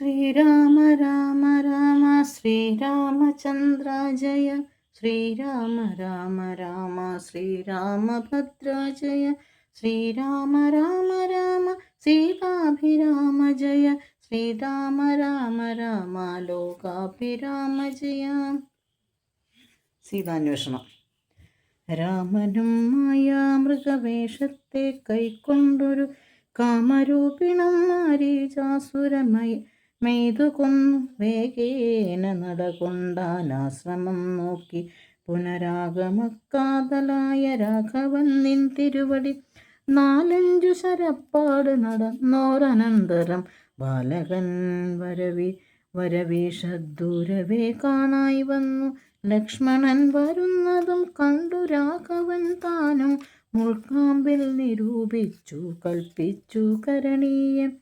ശ്രീരാമ രാമ രാമ ശ്രീരാമചന്ദ്ര ജയ. ശ്രീരാമ രാമ രാമ ശ്രീരാമഭദ്ര ജയ. ശ്രീരാമ രാമ രാമ സീതാഭിരാമ ജയ. ശ്രീരാമ രാമ രാമ ലോകാഭിരാമ ജയ. സീതാന്വേഷണം. രാമനും മായാ മൃഗവേഷത്തെ കൈക്കൊണ്ടൊരു കാമരൂപിണം മാരീചാസുരമയ മെയ്തു കൊന്നു വേഗേന നടകൊണ്ടാനാശ്രമം നോക്കി. പുനരാഗമക്കാതലായ രാഘവൻ നിൻ തിരുവടി. നാലഞ്ചു ശരപ്പാട് നടന്നോരനന്തരം ബാലകൻ വരവി. വരവീഷദൂരവേ കാണായി വന്നു. ലക്ഷ്മണൻ വരുന്നതും കണ്ടു രാഘവൻ താനും. മുൾക്കാമ്പിൽ നിരൂപിച്ചു കൽപ്പിച്ചു കരണീയം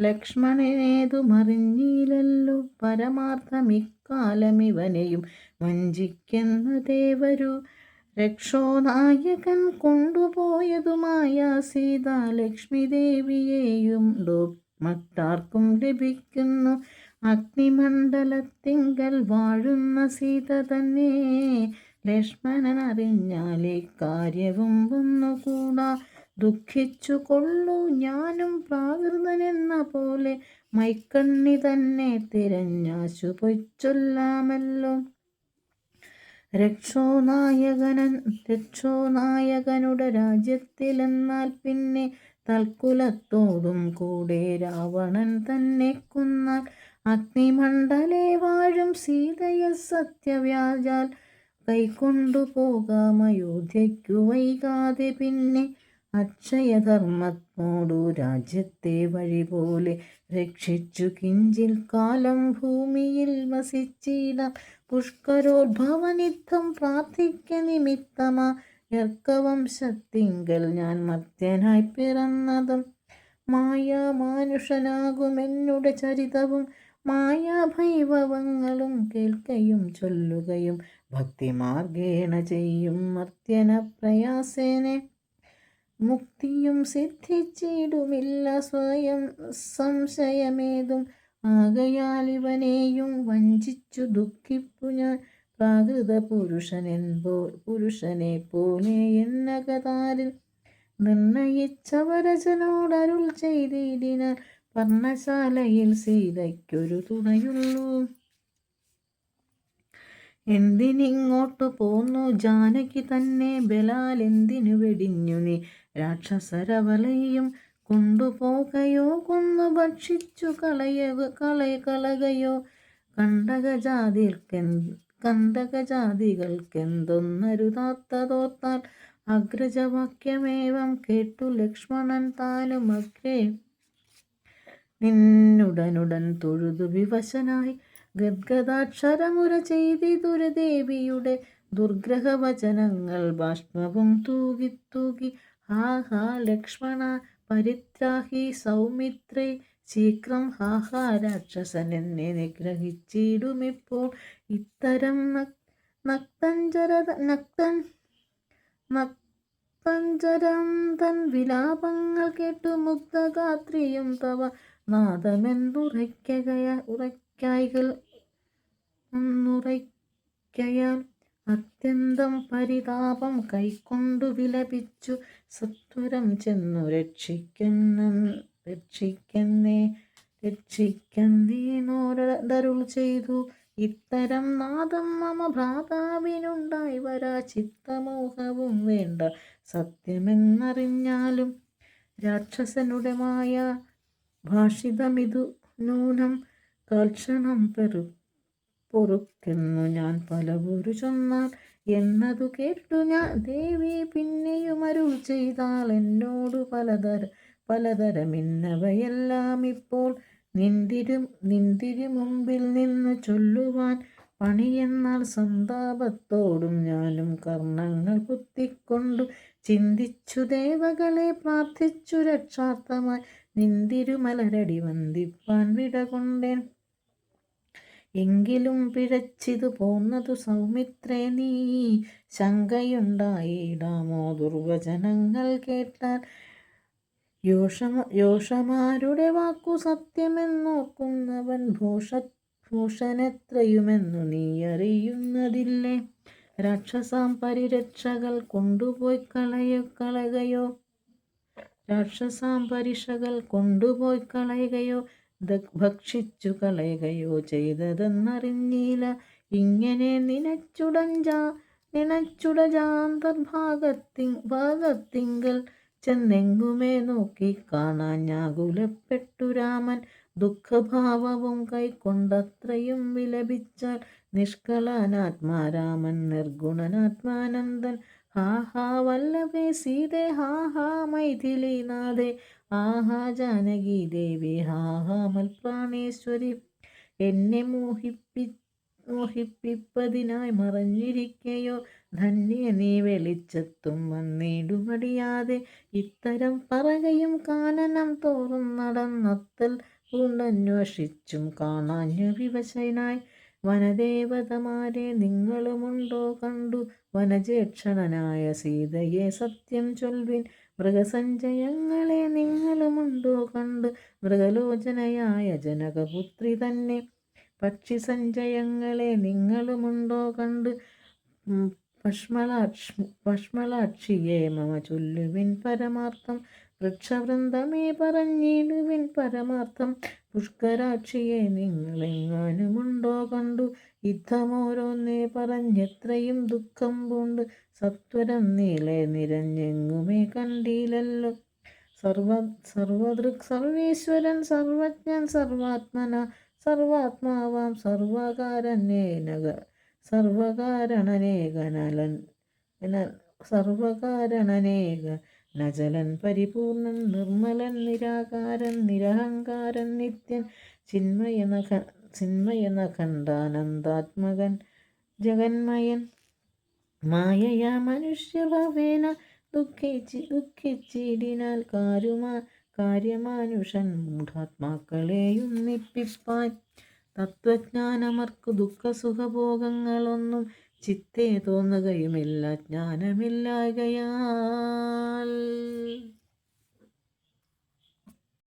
ലക്ഷ്മണനേതു മറിഞ്ഞില്ലല്ലോ പരമാർത്ഥമിക്കാലമിവനെയും വഞ്ചിക്കുന്ന ദേവരു രക്ഷോനായകൻ കൊണ്ടുപോയതുമായ സീതാ ലക്ഷ്മി ദേവിയെയും മറ്റാർക്കും ലഭിക്കുന്നു. അഗ്നിമണ്ഡലത്തിങ്കൽ വാഴുന്ന സീത തന്നെ. ലക്ഷ്മണൻ അറിഞ്ഞാലേ കാര്യവും ഒന്നുകൂടാ ദുഃഖിച്ചു കൊള്ളു ഞാനും പ്രാകൃതനെന്ന പോലെ. മൈക്കണ്ണി തന്നെ തിരഞ്ഞാശു പൊയ്ച്ചൊല്ലാമല്ലോ. രക്ഷോനായകനൻ രക്ഷോനായകനുടെ രാജ്യത്തിലെന്നാൽ പിന്നെ തൽക്കുലത്തോടും കൂടെ രാവണൻ തന്നെ കുന്നാൽ. അഗ്നിമണ്ഡലെ വാഴും സീതയ സത്യവ്യാജാൽ കൈക്കൊണ്ടു പോകാം. അയോധ്യയ്ക്കു വൈകാതെ പിന്നെ അക്ഷയധർമ്മത്തോടു രാജ്യത്തെ വഴി പോലെ രക്ഷിച്ചു കിഞ്ചിൽ കാലം ഭൂമിയിൽ വസിച്ചിടാം പുഷ്കരോദ്ഭവനിത്തം പ്രാർത്ഥിക്ക നിമിത്തമാ യർക്കവംശത്തിങ്കൽ ഞാൻ മർത്യനായി പിറന്നതും. മായാമാനുഷനാകുമെന്നുടെ ചരിതവും മായാഭൈഭവങ്ങളും കേൾക്കയും ചൊല്ലുകയും ഭക്തിമാർഗേണ ചെയ്യും മർത്യന പ്രയാസേനെ മുക്തിയും സിദ്ധിച്ചിടുമില്ല സ്വയം. സംശയമേതും. ആകയാൽ ഇവനെയും വഞ്ചിച്ചു ദുഃഖിപ്പു ഞാൻ. പ്രാകൃത പുരുഷനെൻപോ പുരുഷനെ പോലെ എന്നകതാരിൽ നിർണയിച്ചവരജനോടരുൾ ചെയ്തിടിനാൽ പർണശാലയിൽ സീതയ്ക്കൊരു തുണയുള്ളൂ. എന്തിനിങ്ങോട്ടു പോന്നു? ജാനകി തന്നെ ബലാൽ എന്തിനു വെടിഞ്ഞു നീ? രാക്ഷസരവലയും കൊണ്ടുപോകയോ? കൊന്നു ഭക്ഷിച്ചു കളയ കളയ കളകയോ? കണ്ടകജാതികൾക്കെ കണ്ടകജാതികൾക്കെന്തൊന്നരുതാത്തതോർത്താൽ അഗ്രജവാക്യമേവം കേട്ടു ലക്ഷ്മണൻ താനും അഗ്രേ നിന്നുടനുടൻ തൊഴുതു വിവശനായി ഗദ്ഗദാക്ഷരമുര ചെയ്തിതുരദേവിയുടെ ദുർഗ്രഹവചനങ്ങൾ ബാഷ്പവും തൂകി തൂകി ഹാ ലക്ഷ്മണ പരിത്രാഹി സൗമിത്രേ ശീക്രം ഹാഹാ രാക്ഷസൻ എന്നെ നിഗ്രഹിച്ചിടുമിപ്പോൾ. ഇത്തരം നക്തഞ്ചര നക്തൻ നക്തഞ്ചരം തൻ വിലാപങ്ങൾ കേട്ടു മുഗ്ധഗാത്രിയും തവ നാദമെന്തുറയ്ക്കയ ഉറയ്ക്കായികൾ നുറയ്ക്കയാൽ അത്യന്തം പരിതാപം കൈക്കൊണ്ടു വിലപിച്ചു സത്വരം ചെന്നു. രക്ഷിക്കുന്ന രക്ഷിക്കുന്നേ രക്ഷിക്കുന്നേനോരതരുൾ ചെയ്തു. ഇത്തരം നാദം മമ ഭ്രാതാവിനുണ്ടായി വരാ ചിത്തമോഹവും വേണ്ട. സത്യമെന്നറിഞ്ഞാലും രാക്ഷസനുടമായ ഭാഷിതമിതു നൂനം കൽക്ഷണം പെറു പൊറുക്കുന്നു ഞാൻ പലവൊരു ചൊന്നാൽ എന്നതു കേട്ടു ഞാൻ ദേവി പിന്നെയും അരുൾ ചെയ്താൽ എന്നോട് പലതര പലതരമിന്നവയെല്ലാം ഇപ്പോൾ നിന്തിരു നിന്തിരു മുമ്പിൽ നിന്ന് ചൊല്ലുവാൻ പണിയെന്നാൽ സന്താപത്തോടും ഞാനും കർണങ്ങൾ കുത്തിക്കൊണ്ടു ചിന്തിച്ചു ദേവകളെ പ്രാർത്ഥിച്ചു രക്ഷാർത്ഥമായി നിന്തിരുമലരടി വന്ദിപ്പാൻ വിടകൊണ്ടേൻ. എങ്കിലും പിഴച്ചിതു പോന്നതു സൗമിത്രേ നീ. ശങ്കയുണ്ടായിടാമോ ദുർവചനങ്ങൾ കേട്ടാൽ? യോഷമ യോഷമാരുടെ വാക്കു സത്യമെന്നോക്കുന്നവൻ ഭൂഷ ഭൂഷണെത്രയുമെന്നു നീ അറിയുന്നതില്ലേ? രാക്ഷസാം പരിരക്ഷകൾ കൊണ്ടുപോയി കളയോ കളകയോ? രാക്ഷസാം പരിഷകൾ കൊണ്ടുപോയി കളയുകയോ? ഭക്ഷിച്ചു കളയുകയോ ചെയ്തതെന്നറിഞ്ഞില്ല ഇങ്ങനെ നിനച്ചുടഞ്ചാ നിനച്ചുടജാന്തർഭാഗത്തി ഭാഗത്തിങ്കൽ ചെന്നെങ്ങുമേ നോക്കി കാണാൻ ഞാകുലപ്പെട്ടു രാമൻ. ദുഃഖഭാവവും കൈക്കൊണ്ടത്രയും വിലപിച്ചാൽ നിഷ്കളനാത്മാരാമൻ നിർഗുണനാത്മാനന്ദൻ. ഹാ ഹാ വല്ലഭേ സീതേ ഹാ ഹാ മൈഥിലീനാഥേ. ആഹാ ജാനകി ദേവി ഹാ ഹാ മൽപ്രാണേശ്വരി എന്നെ മോഹിപ്പി മോഹിപ്പിപ്പതിനായി മറഞ്ഞിരിക്കയോ? ധന്യ നീ വെളിച്ചത്തും വന്നിടുമടിയാതെ. ഇത്തരം പറകയും കാനനം തോറും നടന്നത്തൽ പൂണ്ടന്വേഷിച്ചും കാണാഞ്ഞു വിവശനായി വനദേവതമാരെ നിങ്ങളുമുണ്ടോ കണ്ടു? വനജേക്ഷണനായ സീതയെ സത്യം ചൊൽവിൻ മൃഗസഞ്ചയങ്ങളെ നിങ്ങളുമുണ്ടോ കണ്ട്? മൃഗലോചനയായ ജനകപുത്രി തന്നെ പക്ഷി സഞ്ചയങ്ങളെ നിങ്ങളുമുണ്ടോ കണ്ട്? പഷ്മലാക്ഷ പഷ്മലാക്ഷിയെ മമ ചൊല്ലുവിൻ പരമാർത്ഥം. വൃക്ഷവൃന്ദമേ പറഞ്ഞിടുവിൻ പരമാർത്ഥം. പുഷ്കരാക്ഷിയെ നിങ്ങളെങ്ങാനുമുണ്ടോ കണ്ടു. യുദ്ധമോരോന്നേ പറഞ്ഞെത്രയും ദുഃഖം പൂണ്ട്. സത്വരം നീളെ നിരഞ്ഞെങ്ങുമേ കണ്ടില്ലല്ലോ. സർവ സർവദൃക് സർവേശ്വരൻ സർവജ്ഞൻ സർവാത്മന സർവാത്മാവാം സർവകാരനേനക സർവകാരണനേകനലൻ സർവകാരണനേക നജലൻ പരിപൂർണൻ നിർമ്മലൻ നിരാകാരൻ നിരഹങ്കാരൻ നിത്യൻ. ചിന്മയനഖ ചിന്മയനഖണ്ഡാനന്ദാത്മകൻ ജഗന്മയൻ. മായയ മനുഷ്യഭവേന ദുഃഖിച്ച് ദുഃഖിച്ചിടിനാൽ കാരുമാ കാര്യമാനുഷൻ മൂഢാത്മാക്കളെയൊന്നിപ്പിപ്പാൻ തത്വജ്ഞാനമർക്കു ദുഃഖസുഖഭോഗങ്ങളൊന്നും ചിത്തേ തോന്നുകയുമില്ല ജ്ഞാനമില്ലായകയാൽ.